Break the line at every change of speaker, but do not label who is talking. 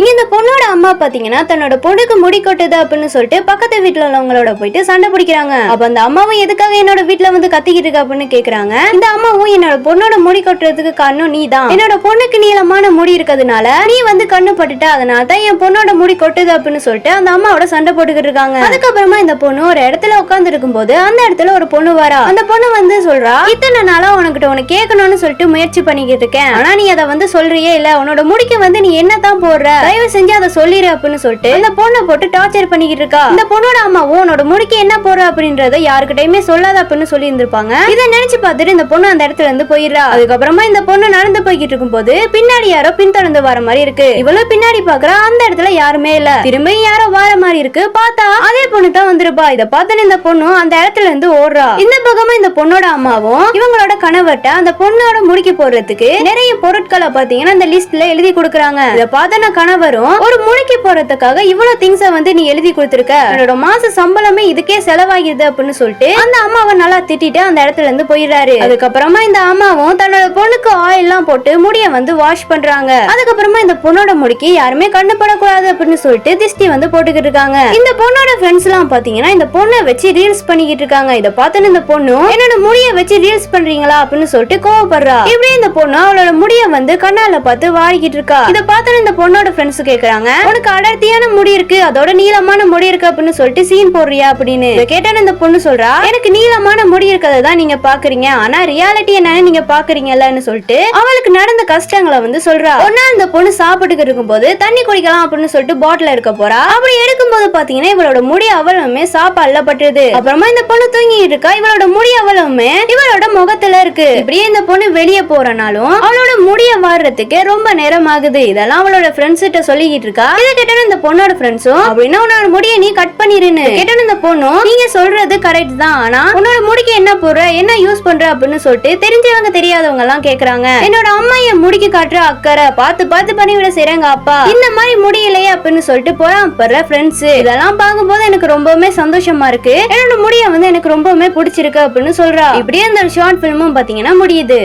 இங்க இந்த பொண்ணோட அம்மா பாத்தீங்கன்னா தன்னோட பொண்ணுக்கு முடி கொட்டுது அப்படின்னு சொல்லிட்டு பக்கத்து வீட்டுல உள்ளவங்களோட போயிட்டு சண்டை பிடிக்கிறாங்க. அப்ப அந்த அம்மாவும் எதுக்காக என்னோட வீட்டுல வந்து கத்திக்கிட்டு இருக்க அப்படின்னு கேக்குறாங்க. இந்த அம்மாவும் என்னோட பொண்ணோட முடி கொட்டுறதுக்கு காரணம் நீ தான் என்னோட பொண்ணுக்கு நீளமான முடி இருக்கிறதுனால நீ வந்து கண்ணு பட்டுட்ட அதனால தான் என் பொண்ணோட முடி கொட்டுது அப்படின்னு சொல்லிட்டு அந்த அம்மாவோட சண்டை போட்டுக்கிட்டு இருக்காங்க. அதுக்கப்புறமா இந்த பொண்ணு ஒரு இடத்துல உட்கார்ந்து இருக்கும்போது அந்த இடத்துல ஒரு பொண்ணு வரா. அந்த பொண்ணு வந்து சொல்றா இத்தனை நாளா உனக்கிட்ட உனக்கு கேட்கணும்னு சொல்லிட்டு முயற்சி பண்ணிக்கிட்டு இருக்கேன். ஆனா நீ அதை வந்து சொல்றியே இல்ல. உன்னோட முடிக்கு வந்து நீ என்னதான் போடுற? தயவு செஞ்சு அதை சொல்லிடு அப்படின்னு சொல்லிட்டு இந்த பொண்ணை போட்டு டார்ச்சர் பண்ணிக்கிட்டு இருக்கா இந்த பொண்ணோட அம்மாவும் உன்னோட முடிக்கு என்ன போடுற? அப்படின்றத யாருக்கிட்டயுமே சொல்லாத அப்படின்னு சொல்லி இருந்திருப்பாங்க இதை நினைச்சு பார்த்துட்டு இந்த பொண்ணு அந்த இடத்துல இருந்து போயிடுறா. அதுக்கப்புறமா இந்த பொண்ணு நடந்து போய்கிட்டு இருக்கும்போது பின்னாடி யாரோ பின்தொடர்ந்து வர மாதிரி இருக்கு. இவ்வளவு பின்னாடி பாக்குறா அந்த இடத்துல யாருமே இல்ல. திரும்பி யாரோ வர மாதிரி இருக்கு. பார்த்தா அதே பொண்ணு தான் வந்திருப்பா. இத பார்த்தன இந்த பொண்ணும் அந்த இடத்துல இருந்து ஓடுறா. இந்த பக்கமா இந்த பொண்ணோட அம்மாவும் இவங்களோட கணவர்ட்ட அந்த பொண்ணோட முடிக்கு போடுறதுக்கு நிறைய பொருட்களை பாத்தீங்கன்னா அந்த லிஸ்ட்ல எழுதி கொடுக்குறாங்க. இத பார்த்தன கணவரும் ஒரு வேலைக்கு போறதுக்காக இவ்வளவு திங்ஸ வந்து நீ எழுதி கொடுத்துருக்க? என்னோட மாச சம்பளமே இதுக்கே செலவாகிடுது அப்படின்னு சொல்லிட்டு அந்த அம்மாவை நல்லா திட்டிட்டு அந்த இடத்துல இருந்து போயிடுறாரு. அதுக்கப்புறமா இந்த அம்மாவும் தன்னோட பொண்ணுக்கு ஆயில் எல்லாம் போட்டு முடிய வந்து வாஷ் பண்றாங்க. அதுக்கப்புறமா இந்த பொண்ணோட முடிக்கு யாருமே கண்ணு படக்கூடாது அப்படின்னு சொல்லிட்டு திஷ்டி வந்து போட்டுக்கிட்டு இருக்காங்க. இந்த பொண்ணோட ஃப்ரெண்ட்ஸ் எல்லாம் பாத்தீங்கன்னா இந்த பொண்ணை வச்சு ரீல்ஸ் பண்ணிக்கிட்டு இருக்காங்க. இதை பார்த்துன்னு இந்த பொண்ணும் என்னோட முடிய வச்சு ரீல்ஸ் பண்றீங்களா? அப்படின்னு சொல்லிட்டு கோவப்படுறா. இப்படி இந்த பொண்ணு அவளோட முடிய வந்து கண்ணால பார்த்து வாடிக்கிட்டு இருக்கா. இதை பார்த்துன்னு இந்த பொண்ணோட ஃப்ரெண்ட்ஸ் கேக்குறாங்க. உனக்கு அடர்த்தியான முடி இருக்கு அதோட நீளமான முடி இருக்கு அப்படின்னு சொல்லிட்டு சீன் போடுறியா அப்படின்னு? கேட்டான இந்த பொண்ணு சொல்றா எனக்கு நீளமான முடி இருக்கிறத தான் நீங்க பாக்குறீங்க ஆனா ரியாலிட்டி என்னன்னு நீங்க பாக்குறீங்கல்லன்னு சொல்லிட்டு அவளுக்கு நடந்த கஷ்டங்களை வந்து சொல்றா. ஒன்னா இந்த பொண்ணு சாப்பிட்டுக்கிட்டு இருக்கும்போது தண்ணி குடிக்கலாம் அப்படின்னு சொல்லிட்டு பாட்டில் எடுக்க போறா. அப்படி எடுக்கும்போது பாத்தீங்கன்னா இவளோட முடி அவளுமே சாப்பாடுல பட்டுருது அப்புறமா இந்த பொண்ணு தூங்கிட்டு இருக்கா இவளோட முடி அவளுமே இவளோட முகத்துல இருக்கு. இப்படியே இந்த பொண்ணு வெளியே போறனாலும் அவளோட முடிய வாடுறதுக்கு ரொம்ப நேரம் ஆகுது. இதெல்லாம் அவளோட ஃப்ரெண்ட்ஸ் கிட்ட சொல்லிக்கிட்டு இருக்கா. இதை கேட்டோன்னு இந்த பொண்ணோட ஃப்ரெண்ட்ஸும் அப்படின்னா உன்னோட முடிய நீ கட் பண்ணிருன்னு. கேட்டோன்னு இந்த பொண்ணும் நீங்க சொல்றது கரெக்ட் தான். ஆனா உன்னோட முடிக்கு என்ன போடுற என்ன யூஸ் பண்ற அப்படின்னு சொல்லிட்டு தெரிஞ்சவங்க தெரியாதவங்க எல்லாம் கேக்குறாங்க. என்னோட அம்மா என் முடிக்கு காட்டுற அக்கறை பார்த்து பார்த்து பண்ணிவிட செய்றாங்க அப்பா. இந்த மாதிரி முடியலையே அப்படின்னு சொல்லிட்டு பொறாமப்படுற ஃப்ரெண்ட்ஸ் இதெல்லாம் பார்க்கும்போது எனக்கு ரொம்பவுமே சந்தோஷமா இருக்கு. என்னோட முடிய வந்து எனக்கு ரொம்பவுமே பிடிச்சிருக்கு அப்படின்னு சொல்றா. இப்படியே அந்த ஷார்ட் பிலிமும் பாத்தீங்கன்னா முடியுது.